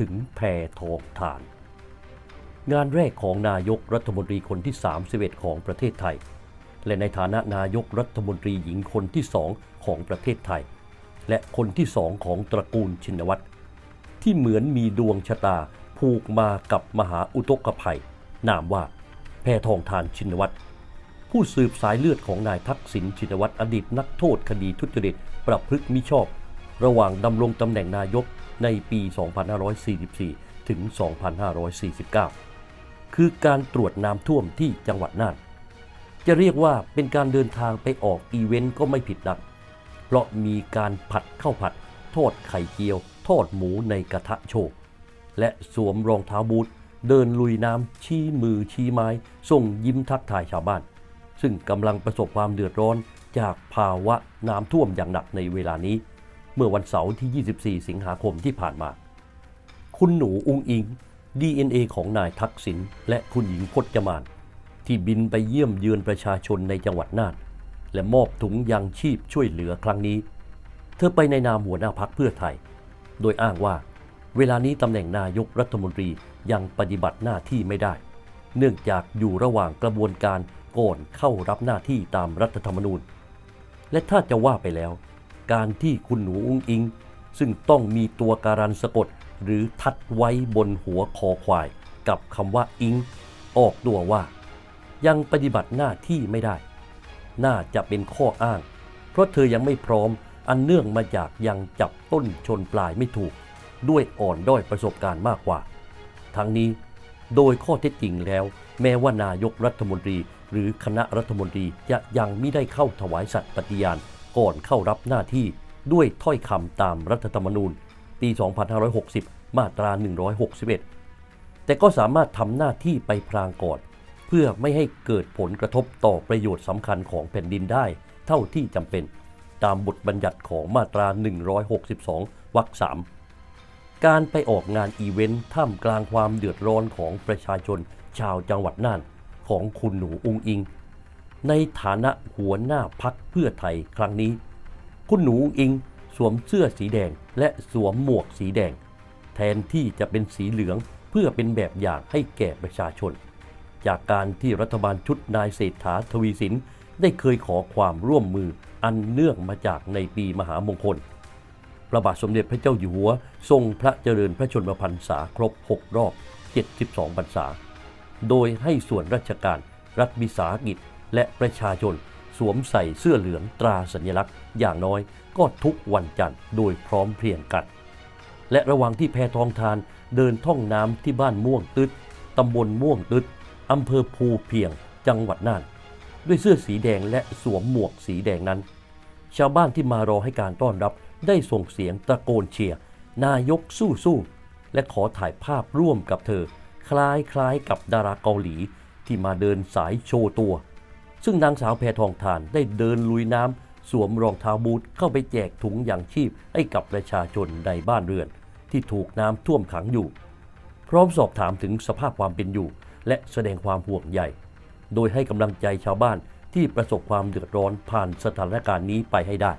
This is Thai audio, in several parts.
ถึงแพทองทาน งานแรกของนายกรัฐมนตรีคนที่ 31 ของประเทศไทย และในฐานะนายกรัฐมนตรีหญิงคนที่สองของประเทศไทย และคนที่สองของตระกูลชินวัตรที่เหมือนมีดวงชะตาผูกมากับมหาอุทกภัย นามว่า แพทองทานชินวัตรผู้สืบสายเลือดของนายทักษิณชินวัตรอดีตนักโทษคดีทุจริตประพฤติมิชอบ ระหว่างดำรงตำแหน่งนายก ในปี 2544 ถึง 2549 คือการตรวจน้ำท่วมที่จังหวัดน่าน จะเรียกว่าเป็นการเดินทางไปออกอีเวนต์ก็ไม่ผิดนัก เพราะมีการผัดข้าวผัด ทอดไข่เจียว ทอดหมูในกระทะโชว์และสวมรองเท้าบูทเดินลุยน้ำชี้มือชี้ไม้ ส่งยิ้มทักทายชาวบ้าน ซึ่งกำลังประสบความเดือดร้อนจากภาวะน้ำท่วมอย่างหนักในเวลานี้ มื่อวันเสาร์ที่ 24 สิงหาคมที่ผ่านมา คุณหนูอุงอิง DNA ของนายทักษิณและคุณหญิงพจมาน ที่บินไปเยี่ยมเยือนประชาชนในจังหวัดน่าน และมอบถุงยางชีพช่วยเหลือครั้งนี้ เธอไปในนามหัวหน้าพักเพื่อไทย โดยอ้างว่า เวลานี้ตำแหน่งนายกรัฐมนตรียังปฏิบัติหน้าที่ไม่ได้ เนื่องจากอยู่ระหว่างกระบวนการก่อนเข้ารับหน้าที่ตามรัฐธรรมนูญ และถ้าจะว่าไปแล้ว การที่คุณหนูอุ้งอิง ซึ่งต้องมีตัวการันสะกด หรือทัดไว้บนหัวคอควาย กับคำว่าอิง ออกตัวว่า ยังปฏิบัติหน้าที่ไม่ได้ น่าจะเป็นข้ออ้าง เพราะเธอยังไม่พร้อมอันเนื่องมาจากยังจับต้นชนปลายไม่ถูก ด้วยอ่อนด้อยประสบการณ์มากกว่า ทั้งนี้โดยข้อเท็จจริงแล้ว แม้ว่านายกรัฐมนตรี หรือคณะรัฐมนตรีจะยังไม่ได้เข้าถวายสัตย์ปฏิญาณ ก่อนเข้ารับหน้าที่ด้วยถ้อยคำตามรัฐธรรมนูญ ปี 2560 มาตรา 161 แต่ก็สามารถทำหน้าที่ไปพรางก่อน เพื่อไม่ให้เกิดผลกระทบต่อประโยชน์สำคัญของแผ่นดินได้ เท่าที่จำเป็น ตามบทบัญญัติของมาตรา 162 วรรคสามการไปออกงานอีเวนต์ท่ามกลางความเดือดร้อนของประชาชนชาวจังหวัดน่านของคุณหนูอุงอิง ในฐานะหัวหน้าพักเพื่อไทยครั้งนี้ คุณหนูอิงสวมเสื้อสีแดงและสวมหมวกสีแดง แทนที่จะเป็นสีเหลืองเพื่อเป็นแบบอย่างให้แก่ประชาชน จากการที่รัฐบาลชุดนายเศรษฐาทวีสิน ได้เคยขอความร่วมมืออันเนื่องมาจากในปีมหามงคล พระบาทสมเด็จพระเจ้าอยู่หัว ทรงพระเจริญพระชนมพรรษาครบ 6 รอบ 72พรรษา โดยให้ส่วนราชการรัฐวิสาหกิจ และประชาชนสวมใส่เสื้อเหลืองตราสัญลักษณ์ อย่างน้อยก็ทุกวันจันทร์โดยพร้อมเพรียงกัน และระหว่างที่แพทองทานเดินท่องน้ำที่บ้านม่วงตึดตำบลม่วงตึดอำเภอภูเพียงจังหวัดน่าน ด้วยเสื้อสีแดงและสวมหมวกสีแดงนั้น ชาวบ้านที่มารอให้การต้อนรับได้ส่งเสียงตะโกนเชียร์นายกสู้ๆและขอถ่ายภาพร่วมกับเธอ คล้ายคล้ายกับดาราเกาหลีที่มาเดินสายโชว์ตัว ซึ่งนางสาวแพทองทานได้เดินลุยน้ำสวมรองเท้าบูทเข้าไปแจกถุงยางชีพให้กับประชาชนในบ้านเรือน ที่ถูกน้ำท่วมขังอยู่ พร้อมสอบถามถึงสภาพความเป็นอยู่ และแสดงความห่วงใยโดยให้กำลังใจชาวบ้านที่ประสบความเดือดร้อนผ่านสถานการณ์นี้ไปให้ได้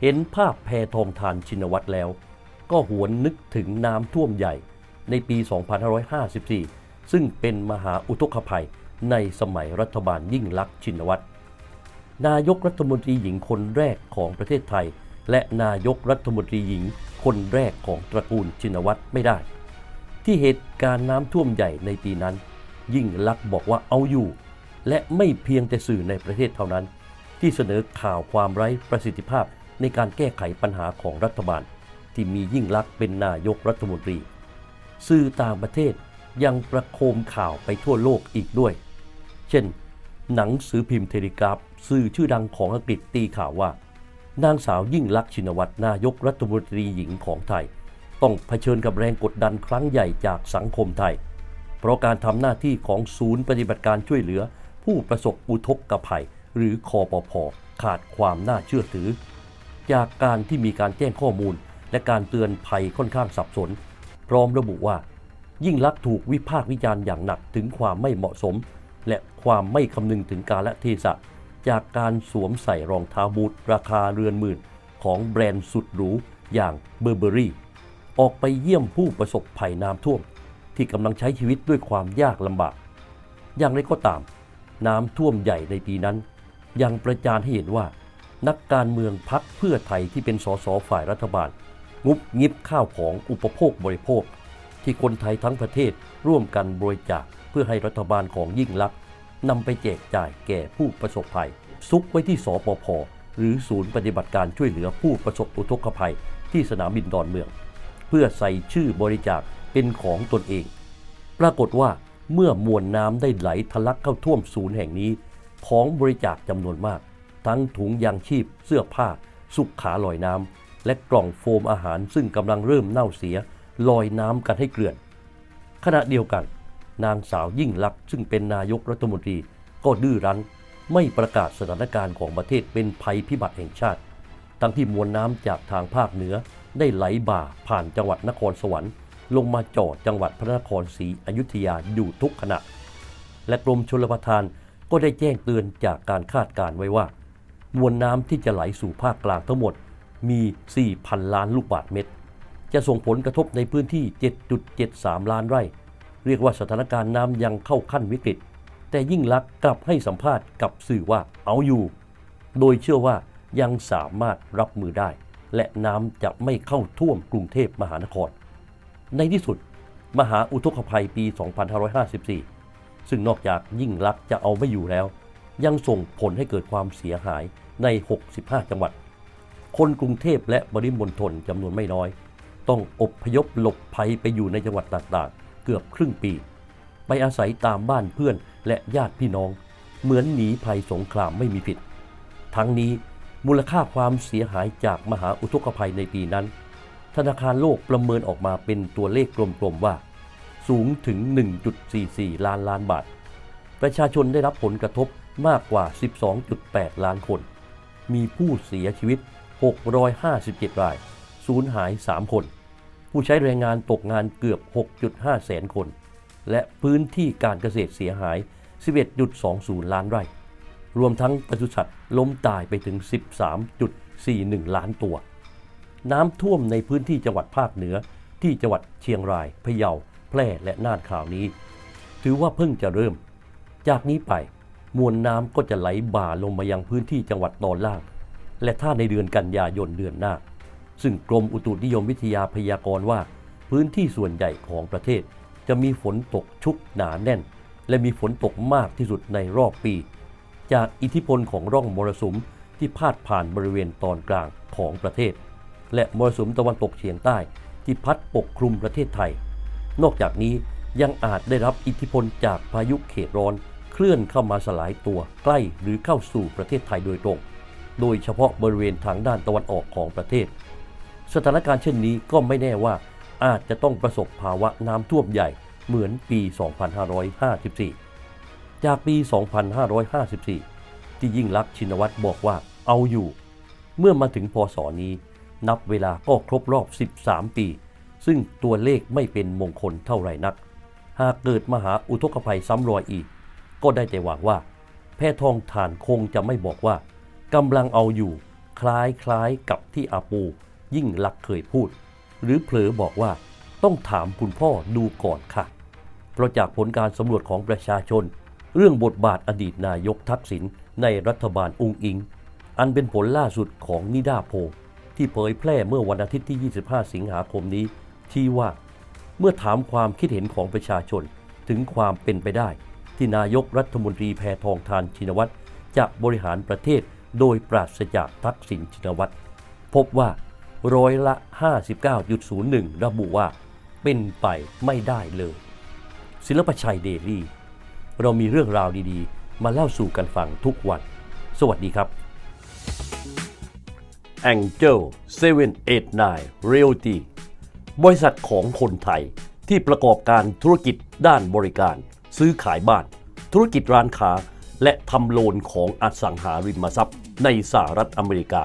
เห็นภาพแพทองทานชินวัตรแล้ว ก็หวนนึกถึงน้ำท่วมใหญ่ในปี 2554 ซึ่งเป็นมหาอุทกภัย ในสมัยรัฐบาลยิ่งลักษณ์ชินวัตร นายกรัฐมนตรีหญิงคนแรกของประเทศไทย และนายกรัฐมนตรีหญิงคนแรกของตระกูลชินวัตรไม่ได้ ที่เหตุการณ์น้ำท่วมใหญ่ในปีนั้น ยิ่งลักษณ์บอกว่าเอาอยู่ และไม่เพียงแต่สื่อในประเทศเท่านั้น ที่เสนอข่าวความไร้ประสิทธิภาพในการแก้ไขปัญหาของรัฐบาล ที่มียิ่งลักษณ์เป็นนายกรัฐมนตรี สื่อต่างประเทศยังประโคมข่าวไปทั่วโลกอีกด้วย เช่น หนังสือพิมพ์เทเลกราฟสื่อชื่อดังของอังกฤษตีข่าวว่า นางสาวยิ่งลักษณ์ชินวัตรนายกรัฐมนตรีหญิงของไทย ต้องเผชิญกับแรงกดดันครั้งใหญ่จากสังคมไทย เพราะการทำหน้าที่ของศูนย์ปฏิบัติการช่วยเหลือ ผู้ประสบอุทกภัย หรือคอปพขาดความน่าเชื่อถือ จากการที่มีการแจ้งข้อมูล และการเตือนภัยค่อนข้างสับสน พร้อมระบุว่า ยิ่งลักษณ์ถูกวิพากษ์วิจารณ์อย่างหนักถึงความไม่เหมาะสม และความไม่คำนึงถึงกาลเทศะจากการสวมใส่รองเท้าบูทราคาเรือนหมื่นของแบรนด์สุดหรูอย่างเบอร์เบอรี่ออกไปเยี่ยมผู้ประสบภัยน้ำท่วม ที่กำลังใช้ชีวิตด้วยความยากลำบาก อย่างไรก็ตาม น้ำท่วมใหญ่ในปีนั้น ยังประจานให้เห็นว่า นักการเมืองพักเพื่อไทยที่เป็นสสฝ่ายรัฐบาล งุบงิบข้าวของอุปโภคบริโภค ที่คนไทยทั้งประเทศร่วมกันบริจาค เพื่อให้รัฐบาลของยิ่งลักษณ์นำไปแจกจ่ายแก่ผู้ประสบภัย ซุกไว้ที่สปพหรือศูนย์ปฏิบัติการช่วยเหลือผู้ประสบอุทกภัย ที่สนามบินดอนเมือง เพื่อใส่ชื่อบริจาคเป็นของตนเอง ปรากฏว่าเมื่อมวลน้ำได้ไหลทะลักเข้าท่วมศูนย์แห่งนี้ ของบริจาคจำนวนมาก ทั้งถุงยางชีพ เสื้อผ้า สุขขาลอยน้ำและกล่องโฟมอาหารซึ่งกำลังเริ่มเน่าเสียลอยน้ำกันให้เกลื่อน ขณะเดียวกัน นางสาวยิ่งลักษณ์ซึ่งเป็นนายกรัฐมนตรี ก็ดื้อรั้นไม่ประกาศสถานการณ์ของประเทศเป็นภัยพิบัติแห่งชาติ ทั้งที่มวลน้ำจากทางภาคเหนือได้ไหลบ่าผ่านจังหวัดนครสวรรค์ ลงมาจอดจังหวัดพระนครศรีอยุธยาอยู่ทุกขณะ และกรมชลประทานก็ได้แจ้งเตือนจากการคาดการณ์ไว้ว่า มวลน้ำที่จะไหลสู่ภาคกลางทั้งหมดมี 4,000 ล้านลูกบาศก์เมตร จะส่งผลกระทบในพื้นที่ 7.73 ล้านไร่ เรียกว่าสถานการณ์น้ำยังเข้าขั้นวิกฤต แต่ยิ่งลักษณ์กลับให้สัมภาษณ์กับสื่อว่าเอาอยู่ โดยเชื่อว่ายังสามารถรับมือได้ และน้ำจะไม่เข้าท่วมกรุงเทพมหานคร ในที่สุด มหาอุทกภัยปี 2554 ซึ่งนอกจากยิ่งลักษณ์จะเอาไม่อยู่แล้ว ยังส่งผลให้เกิดความเสียหายใน 65 จังหวัด คนกรุงเทพและปริมณฑลจำนวนไม่น้อย ต้องอบพยพหลบภัยไปอยู่ในจังหวัดต่างๆ เกือบครึ่งปี ไปอาศัยตามบ้านเพื่อนและญาติพี่น้อง เหมือนหนีภัยสงครามไม่มีผิด ทั้งนี้มูลค่าความเสียหายจากมหาอุทกภัยในปีนั้น ธนาคารโลกประเมินออกมาเป็นตัวเลขกลมๆว่า สูงถึง 1.44 ล้านล้านบาท ประชาชนได้รับผลกระทบมากกว่า 12.8 ล้านคน มีผู้เสียชีวิต 657 ราย สูญหาย 3 คน ผู้ใช้แรงงานตกงานเกือบ 6.5 แสนคน และพื้นที่การเกษตรเสียหาย 11.20 ล้านไร่ รวมทั้งปศุสัตว์ล้มตายไปถึง 13.41 ล้านตัว น้ำท่วมในพื้นที่จังหวัดภาคเหนือ ที่จังหวัดเชียงราย พะเยา แพร่ และน่านคราวนี้ ถือว่าเพิ่งจะเริ่ม จากนี้ไปมวลน้ำก็จะไหลบ่าลงมายังพื้นที่จังหวัดตอนล่าง และถ้าในเดือนกันยายนเดือนหน้า ซึ่งกรมอุตุนิยมวิทยาพยากรณ์ว่า พื้นที่ส่วนใหญ่ของประเทศ จะมีฝนตกชุกหนาแน่น และมีฝนตกมากที่สุดในรอบปี จากอิทธิพลของร่องมรสุมที่พาดผ่านบริเวณตอนกลางของประเทศ และมรสุมตะวันตกเฉียงใต้ที่พัดปกคลุมประเทศไทย นอกจากนี้ยังอาจได้รับอิทธิพลจากพายุเขตร้อน เคลื่อนเข้ามาสลายตัวใกล้หรือเข้าสู่ประเทศไทยโดยตรง โดยเฉพาะบริเวณทางด้านตะวันออกของประเทศ สถานการณ์เช่นนี้ก็ไม่แน่ว่าอาจจะต้องประสบภาวะน้ำท่วมใหญ่เหมือนปี 2554 จากปี 2554 ที่ยิ่งลักษณ์ชินวัตรบอกว่าเอาอยู่ เมื่อมาถึงพศนี้ นับเวลาก็ครบรอบ 13 ปี ซึ่งตัวเลขไม่เป็นมงคลเท่าไหร่นัก หากเกิดมหาอุทกภัยซ้ำรอยอีก ก็ได้แต่หวังว่า แพทองทานคงจะไม่บอกว่ากำลังเอาอยู่ คล้ายคล้ายๆกับที่อาปู ยิ่งลักเคยพูด หรือเผลอบอกว่าต้องถามคุณพ่อดูก่อนค่ะ เพราะจากผลการสำรวจของประชาชน เรื่องบทบาทอดีตนายกทักษิณในรัฐบาลอุงอิง อันเป็นผลล่าสุดของนิดาโพลที่เผยแพร่เมื่อวันอาทิตย์ที่ 25 สิงหาคมนี้ชี้ว่าเมื่อถามความคิดเห็นของประชาชนถึงความเป็นไปได้ ที่นายกรัฐมนตรีแพทองทานชินวัตรจะบริหารประเทศโดยปราศจากทักษิณชินวัตรพบว่า ร้อยละ 59.01 ระบุว่า เป็นไปไม่ได้เลย ศิลปชัยเดลี่ เรามีเรื่องราวดีๆ มาเล่าสู่กันฟังทุกวัน สวัสดีครับ Angel 789 Realty บริษัทของคนไทยที่ประกอบการธุรกิจด้านบริการ ซื้อขายบ้าน ธุรกิจร้านค้า และทำโลนของอสังหาริมทรัพย์ในสหรัฐอเมริกา